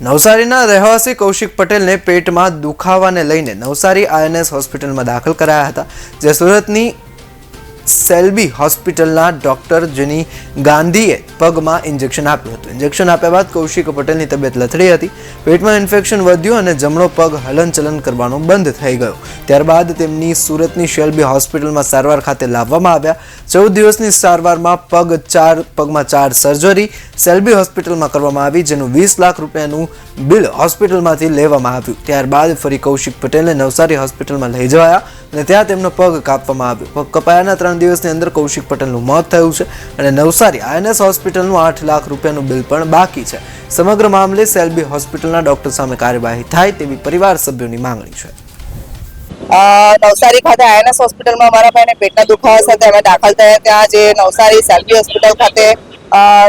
નવસારીના રહેવાસી કૌશિક પટેલને પેટમાં દુખાવાને લઈને નવસારી આઈએનએસ હોસ્પિટલમાં દાખલ કરાયા હતા, જે સુરતની સેલ્બી હોસ્પિટલના ડોક્ટર જેની ગાંધીએ પગમાં ઇન્જેક્શન આપ્યું હતું. ઇન્જેક્શન આપ્યા બાદ કૌશિક પટેલની તબિયત લથડી હતી. પેટમાં ઇન્ફેક્શન વધ્યું અને જમણો પગ હલનચલન કરવાનો બંધ થઈ ગયો. ત્યારબાદ તેમની સુરતની શેલ્બી હોસ્પિટલમાં સારવાર ખાતે લાવવામાં આવ્યા. ચૌદ દિવસની સારવારમાં પગ ચાર, પગમાં ચાર સર્જરી સેલ્બી હોસ્પિટલમાં કરવામાં આવી, જેનું વીસ લાખ રૂપિયાનું બિલ હોસ્પિટલમાંથી લેવામાં આવ્યું. ત્યારબાદ ફરી કૌશિક પટેલને નવસારી હોસ્પિટલમાં લઈ જવાયા. અને ત્યાં તેમનો પગ કાપવામાં આવ્યો. પગ કપાયાના ત્રણ દિવસની અંદર કૌશિક પટેલનું મોત થયું છે અને નવસારી આઈએનએસ હોસ્પિટલનું આઠ લાખ રૂપિયાનું બિલ પણ બાકી છે. સમગ્ર મામલે સેલ્બી હોસ્પિટલના ડોક્ટર સામે કાર્યવાહી થાય તેવી પરિવાર સભ્યોની માંગણી છે. નવસારી ખાતે આઈએનએસ હોસ્પિટલમાં મારા ભાઈને પેટના દુખાવા સાથે અમે દાખલ થયા ત્યાં જે નવસારી સેલ્બી હોસ્પિટલ ખાતે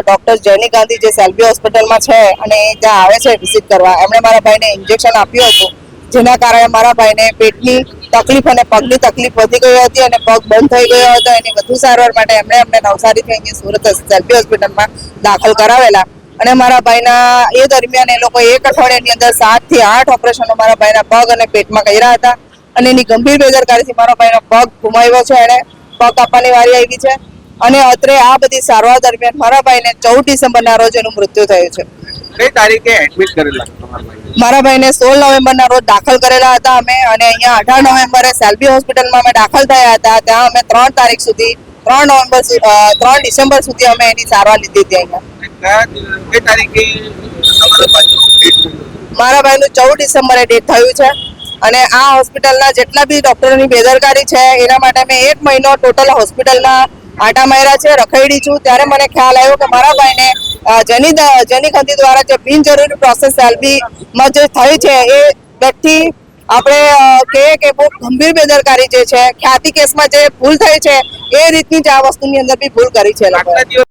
ડોક્ટર જેની ગાંધી જે સેલ્બી હોસ્પિટલમાં છે અને ત્યાં આવે છે વિઝિટ કરવા, એમણે મારા ભાઈને ઇન્જેક્શન આપ્યું હતું. જેના કારણે મારા ભાઈને પેટની તકલીફ અને પગની તકલીફ વધી ગઈ હતી અને પગ બંધ થઈ ગયો હતો. એની વધુ સારવાર માટે એમણે અમને નવસારીથી અહીંયા સુરત સેલ્ફી હોસ્પિટલમાં દાખલ કરાવેલા. અને મારા ભાઈના એ દરમિયાન એ લોકો એક અઠવાડિયાની અંદર સાતથી આઠ ઓપરેશનો મારા ભાઈના પગ અને પેટમાં કર્યા હતા. અને એની ગંભીર બેદરકારીથી મારા ભાઈનો પગ ગુમાવ્યો છે. એને પગ કાપવાની વારી આવી છે. અને અત્રે આ બધી સારવાર દરમિયાન મારા ભાઈને ચૌદ ડિસેમ્બરના રોજ એનું મૃત્યુ થયું છે. કઈ તારીખે એડમિટ કરેલા? મારા ભાઈને સોળ નવેમ્બરના રોજ દાખલ કરેલા હતા અમે અને અહીંયા અઢાર નવેમ્બરે સેલ્બી હોસ્પિટલમાં અમે દાખલ થયા હતા. ત્યાં અમે ત્રણ તારીખ સુધી ત્રણ નવેમ્બર ત્રણ ડિસેમ્બર સુધી અમે એની સારવાર લીધી હતી અહીંયા? મારા ભાઈનું ચૌદ ડિસેમ્બરે ડેટ થયું છે અને આ હોસ્પિટલના જેટલા બી ડોક્ટરોની બેદરકારી છે એના માટે મેં એક મહિનો ટોટલ હોસ્પિટલના આટા માર્યા છે રખાઈડી છું. ત્યારે મને ખ્યાલ આવ્યો કે મારા ભાઈને જેની જેની ગતિ દ્વારા જે બિનજરૂરી પ્રોસેસ સેલ્બીમાં જે થઈ છે, એ વ્યક્તિ આપણે કહીએ કે બહુ ગંભીર બેદરકારી જે છે, ખ્યાતિ કેસમાં જે ભૂલ થઈ છે, એ રીતની જ આ વસ્તુની અંદર બી ભૂલ કરી છે